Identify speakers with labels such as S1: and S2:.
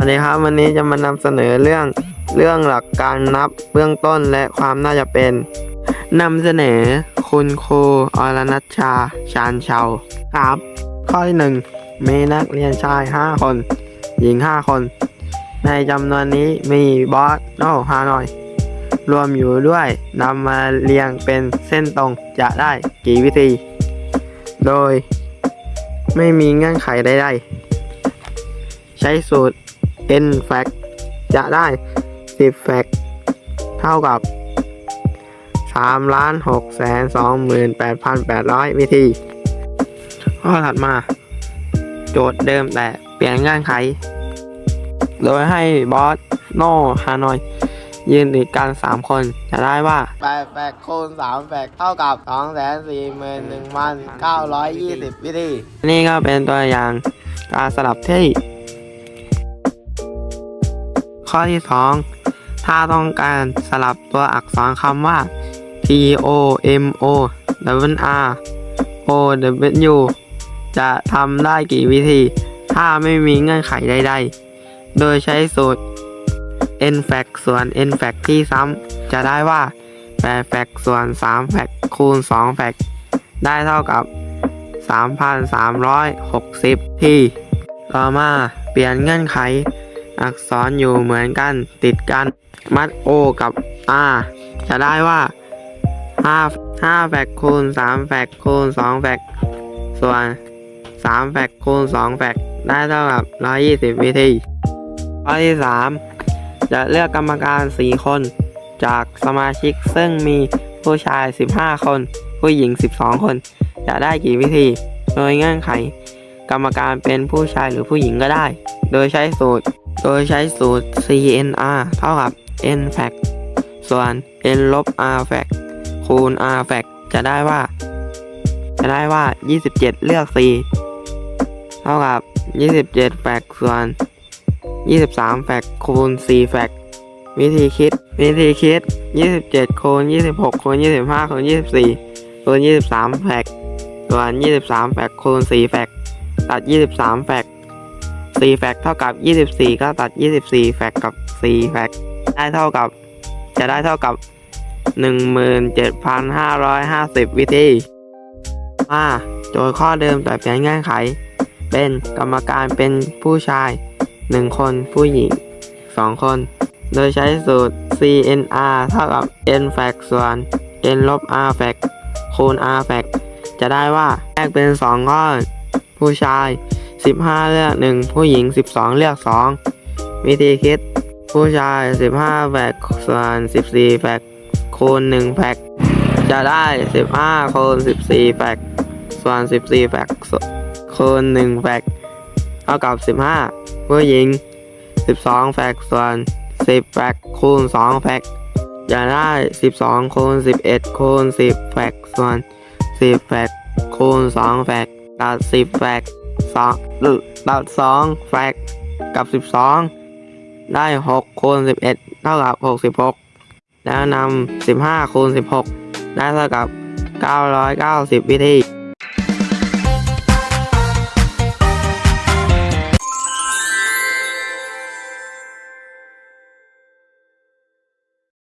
S1: สวัสดีครับวันนี้จะมานำเสนอเรื่องเรื่องหลักการนับเบื้องต้นและความน่าจะเป็นนำเสนอคุณครูอรนัชชา ชาญเชาครับ ข้อที่หนึ่งมีนักเรียนชาย 5 คน หญิง 5 คน ในจำนวนนี้มีบอสโนฮานอย รวมอยู่ด้วยนำมาเรียงเป็นเส้นตรงจะได้กี่วิธี โดย ไม่มีเงื่อนไขใดๆ ใช้สูตร n fact จะได้ 10 fact เท่ากับ3ล้าน6แสน28,800 วิธี ข้อถัดมา โจทย์เดิมแต่เปลี่ยนเงื่อนไข โดยให้บอสโนฮานอยยืนติดกัน 3 คนจะได้ว่า8แฟกคูณ3แฟกเท่ากับ 241,920 วิธี นี่ก็เป็นตัวอย่างการสลับที่ ข้อที่ 2 ถ้าต้องการสลับตัวอักษรคำว่า T O M O W R O W จะทำได้กี่วิธี ถ้าไม่มีเงื่อนไขใด ๆ โดยใช้สูตร n fact ส่วน n fact ที่ซ้ำจะได้ว่า8 fact ส่วน3 fact คูณ2 fact ได้เท่ากับ 3,360 ที่ ต่อมาเปลี่ยนเงื่อนไข อักษรอยู่เหมือนกันติดกัน มัด O กับ R จะได้ว่า5 5แฟกคูณ3แฟกคูณ2แฟกส่วน3แฟกคูณ2แฟกได้เท่ากับ 120 วิธีข้อที่ 3 จะเลือกกรรมการ 4 คน จากสมาชิกซึ่งมีผู้ชาย 15 คน ผู้หญิง 12 คน จะได้กี่วิธี โดยเงื่อนไข กรรมการเป็นผู้ชายหรือผู้หญิงก็ได้ โดยใช้สูตร โดยใช้สูตร CNR เท่ากับ n fact ส่วน n ลบ r fact คูณ r fact จะได้ว่า จะได้ว่า 27 เลือก 4 เท่ากับ 27 fact ส่วน 23 fact คูณ 4 fact วิธีคิด วิธีคิด 27คูณ26คูณ25คูณ24คูณ23 f a c ส่วน 23 f a c คูณ4 f a c ตัด 23แฟก 4แฟกเท่ากับ 24 ก็ตัด 24แฟกกับ 4 แฟกได้เท่ากับ จะได้เท่ากับ 17,550 วิธีมาโจทย์ข้อเดิมแต่เปลี่ยนเงื่อนไข เป็นกรรมการเป็นผู้ชาย 1 คนผู้หญิง 2 คน โดยใช้สูตร CNR เท่ากับ n แฟกส่วน n ลบ r แฟกคูณ r แฟกจะได้ว่าแยกเป็น 2 ก้อน ผู้ชาย 15 เลือก 1 ผู้หญิง 12 เลือก 2 วิธีคิด ผู้ชาย 15แฟกส่วน 14แฟกคูณ1แฟกจะได้ 15คูณ14แฟกส่วน 14แฟกคูณ1แฟกเท่ากับ 15 ผู้หญิง 12แฟกส่วน 10แฟกคูณ2แฟกจะได้ 12คูณ11คูณ10แฟกส่วน 10แฟกคูณ2แฟกตัดสิบแฟก สองตัดสองแฟกกับสิบสองได้หกคูณสิบเอ็ดเท่ากับหกสิบหกแล้วนำสิบห้าคูณสิบหกได้เท่ากับเก้าร้อยเก้าสิบวิธี